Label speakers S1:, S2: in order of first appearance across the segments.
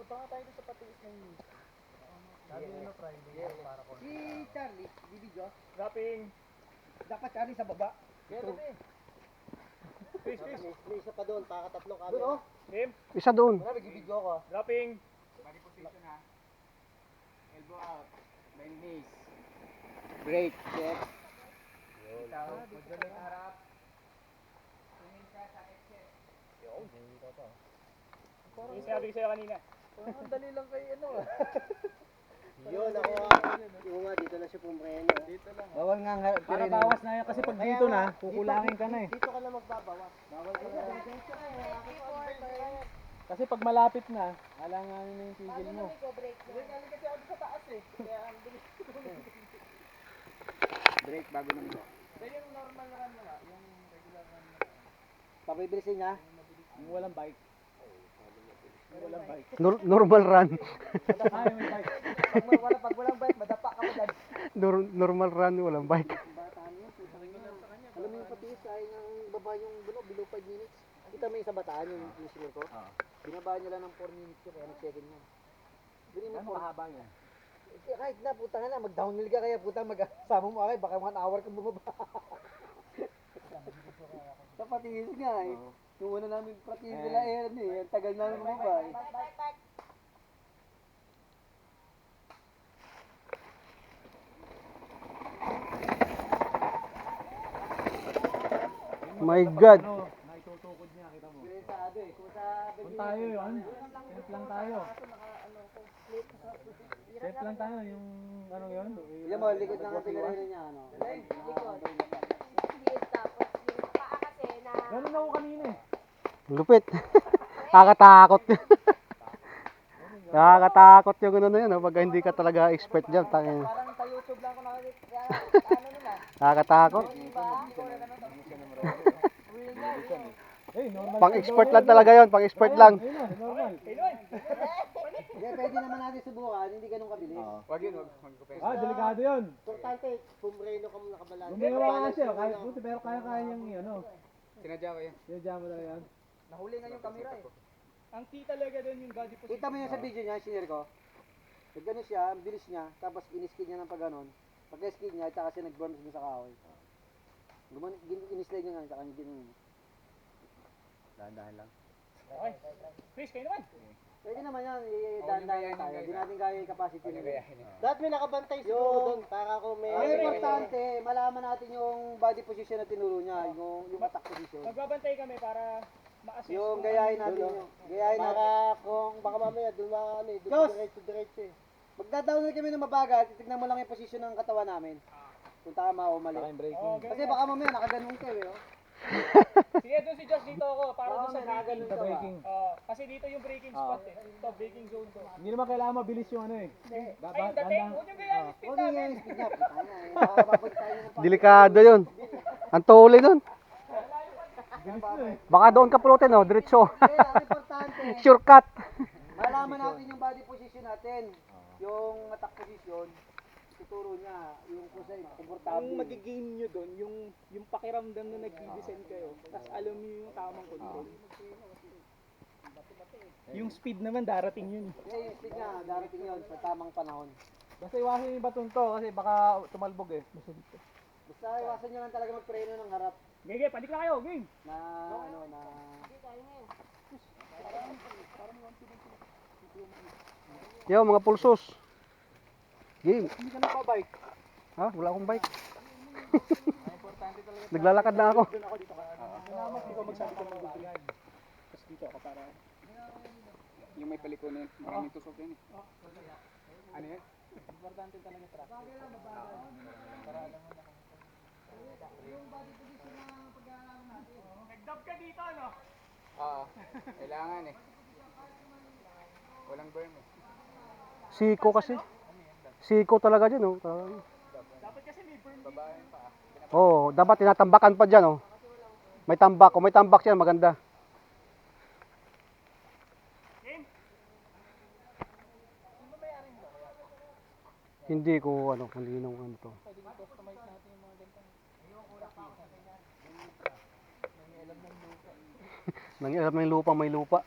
S1: Punta nga tayo sa patiis ng news. Sabi nila Friday para ko.
S2: Si Charlie, bibidyo.
S1: Dropping.
S2: Dapat Charlie sa baba.
S1: Meron eh. Fish, fish.
S2: May isa pa doon, pakatatlong kami. Doon, oh.
S1: Tim.
S3: Isa doon.
S2: Wala, nagbibidyo ako.
S1: Dropping.
S2: Body position ha. Elbow out. Bend knees. Break. Check. Itaw. Magdalay harap. Tumingin ka sa exit.
S1: Yung sinabi ko sa'yo kanina.
S2: Ang dali lang kay ano ah. Yun, ako ah. Yung nga, dito na siya pumreno. Dito lang.
S4: Bawal nga nga. Para bawas na yan kasi pag dito na, kukulangin ka na eh.
S2: Dito ka na magbabawas. Bawal ka na.
S4: Kasi pag malapit na, alanganin na yung tigil mo.
S2: Break bago na mo. Pabibilisin niya?
S4: Yung walang bike. Yung walang bike.
S3: Nor- normal run.
S4: Ah, yung bike.
S2: Pag mo- wala, pag walang bike, madapa ka mo dad.
S3: Nor- normal run, walang bike.
S2: Bataan mo, ina. Alam mo yung patiis, ay ng baba yung below, below 5 minutes. Kita mo yung sa bataan yung listener ko? Binaba niya lang ng 4 minutes yun, kaya nag-second. Ganun
S4: Ano
S2: mo
S4: mahaba niya?
S2: Eh, kahit na, putang na, mag-downhill ka kaya putang mag-sama mo akay, baka 1 hour ka bumaba. sa patiis nga eh. Yung una namin patiis nila eh, ano eh, ang tagal namin bumaba eh.
S3: My God.
S4: Ano, naitutukod niya, kita mo.
S2: Eh, kung
S4: tayo yun, safe lang tayo. Safe lang tayo, yung ano yun?
S2: Yan mo, likod ng pinarino niya, ano.
S4: Ganun ako kanina eh.
S3: Lupit. Nakakatakot. Nakakatakot yung ano na yun, oh, pag hindi ka talaga expert dyan. Tangin.
S2: Parang sa YouTube lang ako nakikita, ano nila.
S3: Nakakatakot.
S4: Eh, normal.
S3: Pang expert lang talaga yon, pang expert lang.
S4: Ayun na, normal.
S2: Hindi, pwede naman natin subukan, hindi ganun kabilis.
S1: Wag yun, wag. Magkupes.
S4: Ah, delikado yun.
S2: Importante, pumreno ka muna kabalan.
S4: Gumawa nga siya, kahit buti, pero kaya-kaya niyang ano.
S1: Sinadya ko yan.
S4: Sinadya mo talaga yan.
S2: Nahuli nga yung camera eh.
S1: Ang key talaga doon yung body position.
S2: Kita mo yun sa video niya, sinir ko. Nagano siya, ang bilis niya, tapos in-skid niya ng pag ganon. Pag skid niya, tsaka siya nag-burn sa kahoy. Guman, gin- in-slide niya nga, tsaka niya ginanon. Dahan-dahan lang.
S1: Okay. Fish, kayo naman.
S2: Pwede naman yan, i-dahan-dahan tayo. Hindi natin kaya yung capacity nila. Dapat may nakabantay siguro doon para kung may... Ang importante, malaman natin yung body position na tinuro niya, yung, yung attack position.
S1: Magbabantay kami para ma-assess.
S2: Yung gayahin
S1: ano
S2: natin yung, gayahin natin. kung baka mamaya doon mga ano eh, diretso diretso eh. Magda-download kami ng mabagal, titignan mo lang yung position ng katawan namin. Kung tama o mali.
S1: Ganun
S2: Kasi baka mamaya nakaganong ka eh.
S1: Doon si Josh dito ako para doon sa
S2: nakaganon
S4: Sa
S2: ka ba?
S4: breaking.
S1: Oo, kasi dito yung breaking spot eh. Ito, breaking zone to.
S4: Hindi naman kailangan mabilis yung ano eh.
S1: Ay,
S4: Dapat,
S1: yung dating, huwag yung speed
S2: ano
S1: namin.
S2: yung speed niya, puta na eh. Baka mababag tayo ng
S3: Delikado yun. Ang tuli nun. Baka doon ka pulutin, oh, diretso. Shortcut.
S2: malaman natin yung body position natin. Yung attack position, tuturo niya yung kung saan komportable.
S1: Ang magigain nyo doon, yung, yung pakiramdam na nag-descend kayo, tapos alam nyo yung tamang control. Yung speed naman darating yun.
S2: Kasi yung speed niya, darating yun sa tamang panahon.
S4: Basta iwasan yung batong to kasi baka tumalbog eh.
S2: Basta iwasan niyo lang talaga magpreno ng harap
S1: Gege, panik na kayo, game!
S2: na ano na
S3: Yo, mga pulsos. Game.
S4: Hindi ka nagpa-bike.
S3: Ha? Wala akong bike. Naglalakad na ako.
S1: Salamat dito magsabi ko ng agad. Tapos dito ako para... Yung may paliko na yun, maraming tusok yun eh. Ano yan? Importante talaga track. Para alam mo na kung Nag-dub ka dito, no? Oo, kailangan eh. Walang burn eh.
S3: Siko kasi. Siko talaga dyan, oh.
S1: Dapat kasi may burn
S3: Oo, oh, dapat tinatambakan pa dyan, oh. May tambak, kung may tambak siya, maganda. Hindi ko ano kaninong ano to. Nang alam ng lupa, may lupa.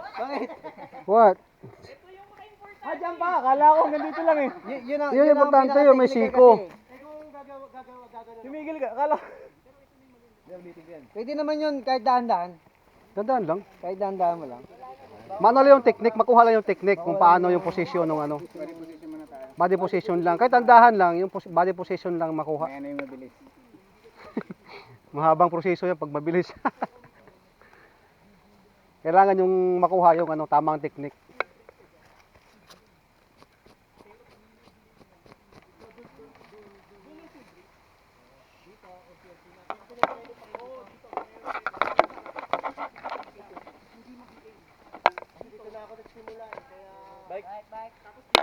S2: Bakit?
S3: What?
S4: Ah, dyan pa. Akala ko nandito lang eh.
S2: Y- yun ang,
S3: Yun
S2: ang
S3: importante yun, may siko.
S2: Eh.
S4: Eh, Tumigil ka. Akala ko.
S2: Pwede naman yun kahit daan-daan.
S3: Dandaan lang.
S2: Kahit daan-daan mo lang.
S3: Maano lang yung technique, makuha lang yung technique kung paano yung position ng ano.
S1: Body position
S3: lang. Kahit tandahan lang, yung posi- body position lang makuha.
S1: Ano yung mabilis?
S3: Mahabang proseso yan pag mabilis. Kailangan yung makuha yung ano, tamang technique. Eh, bike. Bike, bike. Tapos